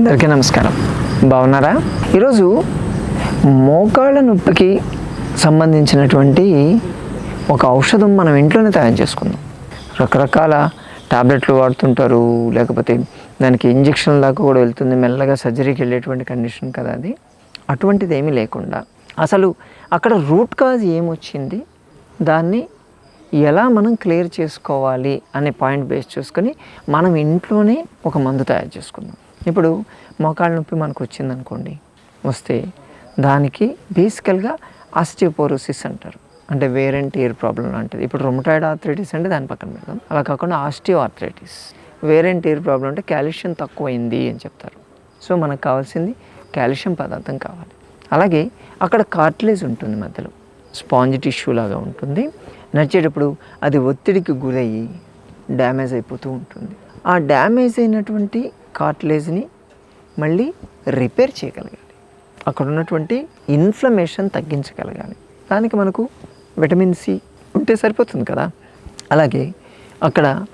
అందరికీ నమస్కారం. బాగున్నారా? ఈరోజు మోకాళ్ళ నొప్పికి సంబంధించినటువంటి ఒక ఔషధం మనం ఇంట్లోనే తయారు చేసుకుందాం. రకరకాల టాబ్లెట్లు వాడుతుంటారు లేకపోతే దానికి ఇంజక్షన్ దాకా కూడా వెళ్తుంది మెల్లగా సర్జరీకి వెళ్ళేటువంటి కండిషన్ కదా అది. అటువంటిది ఏమీ లేకుండా అసలు అక్కడ రూట్ కాజ్ ఏమొచ్చింది? దాన్ని ఎలా మనం క్లియర్ చేసుకోవాలి అనే పాయింట్ బేస్ చూసుకొని మనం ఇంట్లోనే ఒక మందు తయారు చేసుకుందాం. ఇప్పుడు మోకాళ్ళ నొప్పి మనకు వచ్చింది అనుకోండి వస్తే దానికి బేసికల్గా ఆస్టియోపోరోసిస్ అంటారు. అంటే వేర్ అండ్ టీర్ ప్రాబ్లం లాంటిది. ఇప్పుడు రొమటాయిడ్ ఆర్థరైటిస్ అంటే దాని పక్కన పెడదాం. అలా కాకుండా osteo arthritis wear and tear problem అంటే కాల్షియం తక్కువైంది అని చెప్తారు. సో మనకు కావాల్సింది కాల్షియం పదార్థం కావాలి. అలాగే అక్కడ కార్టిలేజ్ ఉంటుంది మధ్యలో. స్పాంజ్ టిష్యూ లాగా ఉంటుంది. నడిచేటప్పుడు అది ఒత్తిడికి గురయ్యి డ్యామేజ్ అయిపోతూ ఉంటుంది. ఆ డ్యామేజ్ అయినటువంటి కార్టిలేజ్ని మళ్ళీ రిపేర్ చేయగలగాలి. అక్కడ ఉన్నటువంటి ఇన్ఫ్లమేషన్ తగ్గించగలగాలి. దానికి మనకు విటమిన్ సి ఉంటే సరిపోతుంది కదా? అలాగే అక్కడ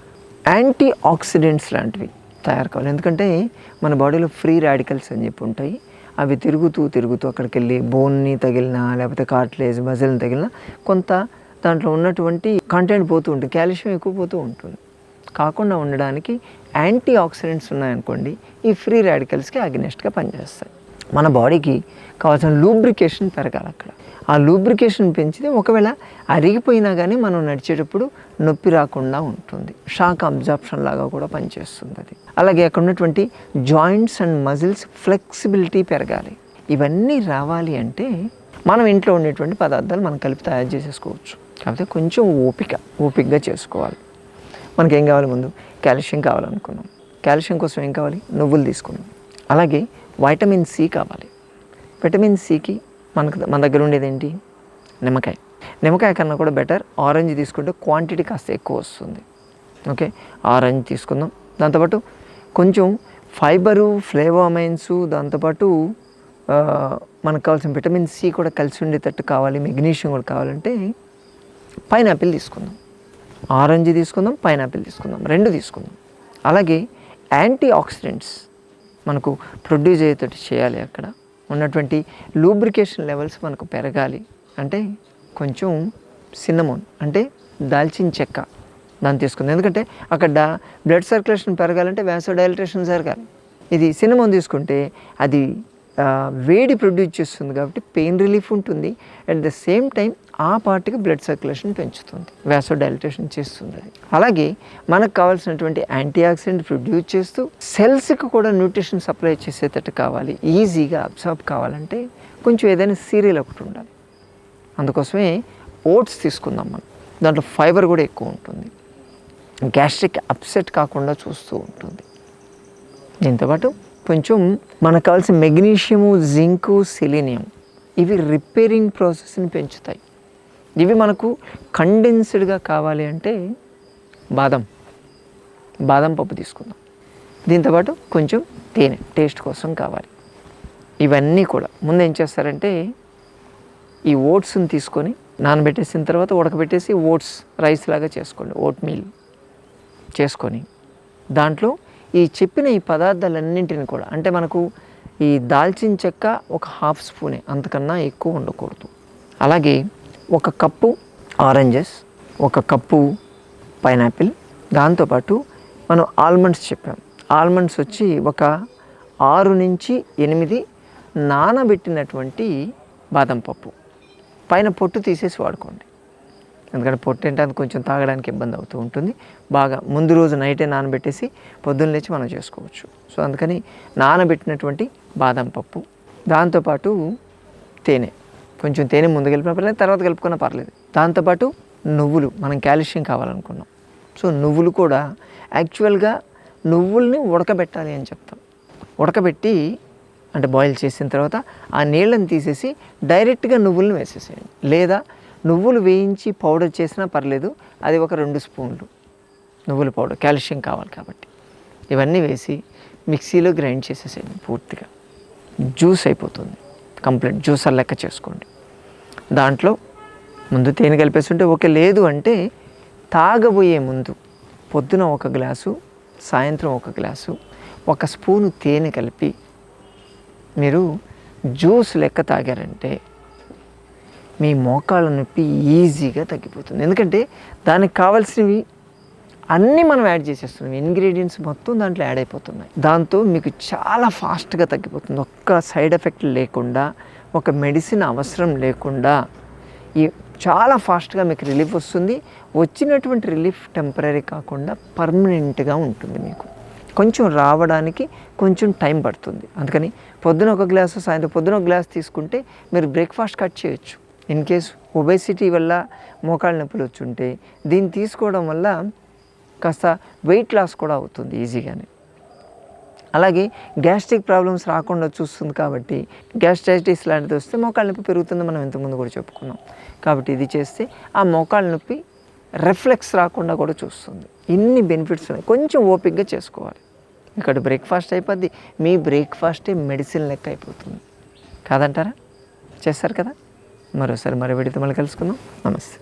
యాంటీ ఆక్సిడెంట్స్ లాంటివి తయారు కావాలి ఎందుకంటే మన బాడీలో ఫ్రీ రాడికల్స్ అని చెప్పి ఉంటాయి. అవి తిరుగుతూ తిరుగుతూ అక్కడికి వెళ్ళి బోన్ని తగిలినా లేకపోతే కార్ట్లేజ్ మజిల్ని తగిలినా కొంత దాంట్లో ఉన్నటువంటి కంటెంట్ పోతూ ఉంటుంది. కాల్షియం ఎక్కువ పోతూ ఉంటుంది. కాకుండా ఉండడానికి యాంటీ ఆక్సిడెంట్స్ ఉన్నాయనుకోండి ఈ ఫ్రీ రాడికల్స్కి అగ్నెస్ట్గా పనిచేస్తాయి. మన బాడీకి కావాల్సిన లూబ్రికేషన్ పెరగాలి అక్కడ. ఆ లూబ్రికేషన్ పెంచితే ఒకవేళ అరిగిపోయినా కానీ మనం నడిచేటప్పుడు నొప్పి రాకుండా ఉంటుంది. షాక్ అబ్జార్ప్షన్ లాగా కూడా పనిచేస్తుంది అది. అలాగే అక్కడ ఉన్నటువంటి జాయింట్స్ అండ్ మజిల్స్ ఫ్లెక్సిబిలిటీ పెరగాలి. ఇవన్నీ రావాలి అంటే మనం ఇంట్లో ఉండేటువంటి పదార్థాలు మనం కలిపి తయారు చేసేసుకోవచ్చు. కాకపోతే కొంచెం ఓపిక ఓపికగా చేసుకోవాలి. మనకి ఏం కావాలి ముందు? కాల్షియం కావాలనుకున్నాం. కాల్షియం కోసం ఏం కావాలి? నువ్వులు తీసుకున్నాం. అలాగే వైటమిన్ సి కావాలి. విటమిన్ సికి మనకు మన దగ్గర ఉండేది ఏంటి? నిమ్మకాయ. నిమ్మకాయ కన్నా కూడా బెటర్. ఆరెంజ్ తీసుకుంటే క్వాంటిటీ కాస్త ఎక్కువ వస్తుంది. ఓకే? ఆరెంజ్ తీసుకుందాం. దాంతోపాటు కొంచెం ఫైబరు ఫ్లేవోమైన్స్ దాంతోపాటు మనకు కావాల్సిన విటమిన్ సి కూడా కలిసి ఉండేటట్టు కావాలి. మెగ్నీషియం కూడా కావాలంటే పైనాపిల్ తీసుకుందాం. ఆరెంజ్ తీసుకుందాం పైనాపిల్ తీసుకుందాం రెండు తీసుకుందాం. అలాగే యాంటీ ఆక్సిడెంట్స్ మనకు ప్రొడ్యూస్ అయ్యేటట్టు చేయాలి అక్కడ. ఉన్నటువంటి లూబ్రికేషన్ లెవెల్స్ మనకు పెరగాలి. అంటే కొంచెం సిన్నమోన్ అంటే దాల్చిన చెక్క దాన్ని తీసుకుంది. ఎందుకంటే అక్కడ బ్లడ్ సర్క్యులేషన్ పెరగాలంటే వ్యాసోడైలటేషన్ జరగాలి. ఇది సిన్నమోన్ తీసుకుంటే అది వేడి ప్రొడ్యూస్ చేస్తుంది కాబట్టి పెయిన్ రిలీఫ్ ఉంటుంది. అట్ ద సేమ్ టైం ఆ పార్ట్కి బ్లడ్ సర్క్యులేషన్ పెంచుతుంది వ్యాసో డైలటేషన్ చేస్తుంది. అది అలాగే మనకు కావాల్సినటువంటి యాంటీ ఆక్సిడెంట్ ప్రొడ్యూస్ చేస్తూ సెల్స్కి కూడా న్యూట్రిషన్ సప్లై చేసేటట్టు కావాలి ఈజీగా అబ్సార్బ్ కావాలంటే కొంచెం ఏదైనా సీరియల్ ఒకటి ఉండాలి. అందుకోసమే ఓట్స్ తీసుకుందాం మనం. దాంట్లో ఫైబర్ కూడా ఎక్కువ ఉంటుంది. గ్యాస్ట్రిక్ అప్సెట్ కాకుండా చూస్తూ ఉంటుంది. దీంతోపాటు కొంచెం మనకు కావాల్సిన మెగ్నీషియము జింకు సెలీనియం ఇవి రిపేరింగ్ ప్రాసెస్ని పెంచుతాయి. ఇవి మనకు కండెన్స్డ్గా కావాలి అంటే బాదం. బాదం పప్పు తీసుకుందాం. దీంతోపాటు కొంచెం తేనె టేస్ట్ కోసం కావాలి. ఇవన్నీ కూడా. ముందు ఏం చేస్తారంటే ఈ ఓట్స్ని తీసుకొని నానబెట్టేసిన తర్వాత ఉడకబెట్టేసి ఓట్స్ రైస్ లాగా చేసుకోండి. ఓట్ మీల్ చేసుకొని. దాంట్లో ఈ చెప్పిన ఈ పదార్థాలన్నింటిని కూడా అంటే మనకు ఈ దాల్చిన చెక్క ఒక హాఫ్ స్పూనే అంతకన్నా ఎక్కువ ఉండకూడదు. అలాగే ఒక కప్పు ఆరెంజెస్ ఒక కప్పు పైనాపిల్. దాంతోపాటు మనం ఆల్మండ్స్ చెప్పాం. ఆల్మండ్స్ వచ్చి ఒక ఆరు నుంచి ఎనిమిది నానబెట్టినటువంటి బాదం పప్పు. పైన పొట్టు తీసేసి వాడుకోండి. ఎందుకంటే పొట్టు ఏంటంటే అది కొంచెం తాగడానికి ఇబ్బంది అవుతూ ఉంటుంది. బాగా ముందు రోజు నైటే నానబెట్టేసి పొద్దున్న లేచి మనం చేసుకోవచ్చు. సో అందుకని నానబెట్టినటువంటి బాదం పప్పు. దాంతోపాటు తేనె. కొంచెం తేనె ముందు కలిపినా పర్లేదు తర్వాత కలుపుకున్నా పర్లేదు. దాంతోపాటు నువ్వులు మనం కాల్షియం కావాలనుకున్నాం. సో నువ్వులు కూడా యాక్చువల్గా నువ్వుల్ని ఉడకబెట్టాలి అని చెప్తాం. ఉడకబెట్టి అంటే బాయిల్ చేసిన తర్వాత ఆ నీళ్ళని తీసేసి డైరెక్ట్గా నువ్వులను వేసేసేయండి. లేదా నువ్వులు వేయించి పౌడర్ చేసినా పర్లేదు అది ఒక రెండు స్పూన్లు నువ్వుల పౌడర్ కాల్షియం కావాలి కాబట్టి. ఇవన్నీ వేసి మిక్సీలో గ్రైండ్ చేసేసేయండి పూర్తిగా. జ్యూస్ అయిపోతుంది. కంప్లీట్ జ్యూసర్ లెక్క చేసుకోండి. దాంట్లో ముందు తేనె కలిపేస్తుంటే ఓకే లేదు అంటే తాగబోయే ముందు పొద్దున ఒక గ్లాసు సాయంత్రం ఒక గ్లాసు ఒక స్పూను తేనె కలిపి మీరు జ్యూస్ లెక్క తాగారంటే మీ మోకాళ్ళ నొప్పి ఈజీగా తగ్గిపోతుంది. ఎందుకంటే దానికి కావాల్సినవి అన్నీ మనం యాడ్ చేసేస్తున్నాం. ఇంగ్రీడియంట్స్ మొత్తం దాంట్లో యాడ్ అయిపోతున్నాయి. దాంతో మీకు చాలా ఫాస్ట్గా తగ్గిపోతుంది. ఒక్క సైడ్ ఎఫెక్ట్ లేకుండా ఒక మెడిసిన్ అవసరం లేకుండా ఈ చాలా ఫాస్ట్గా మీకు రిలీఫ్ వస్తుంది. వచ్చినటువంటి రిలీఫ్ టెంపరీ కాకుండా పర్మనెంట్గా ఉంటుంది మీకు. కొంచెం రావడానికి కొంచెం టైం పడుతుంది. అందుకని పొద్దున ఒక గ్లాసు సాయంత్రం పొద్దున ఒక గ్లాస్ తీసుకుంటే మీరు బ్రేక్ఫాస్ట్ కట్ చేయొచ్చు. ఇన్ కేస్ ఒబేసిటీ వల్ల మోకాళ్ళ నొప్పులు వచ్చి ఉంటే దీన్ని తీసుకోవడం వల్ల కాస్త వెయిట్ లాస్ కూడా అవుతుంది ఈజీగానే అలాగే గ్యాస్ట్రిక్ ప్రాబ్లమ్స్ రాకుండా చూస్తుంది కాబట్టి గ్యాస్ట్రైటిస్ లాంటిది వస్తే మోకాళ్ళ నొప్పి పెరుగుతుంది మనం ఇంతకుముందు కూడా చెప్పుకున్నాం. కాబట్టి ఇది చేస్తే ఆ మోకాళ్ళ నొప్పి రిఫ్లెక్స్ రాకుండా కూడా చూస్తుంది. ఇన్ని బెనిఫిట్స్ ఉన్నాయి. కొంచెం ఓపిక్గా చేసుకోవాలి. ఇక్కడ బ్రేక్ఫాస్ట్ అయిపోద్ది. మీ బ్రేక్ఫాస్టే మెడిసిన్ లెక్క అయిపోతుంది. కాదంటారా? చేస్తారు కదా? మరోసారి మరో విడితే మళ్ళీ కలుసుకుందాం. నమస్తే.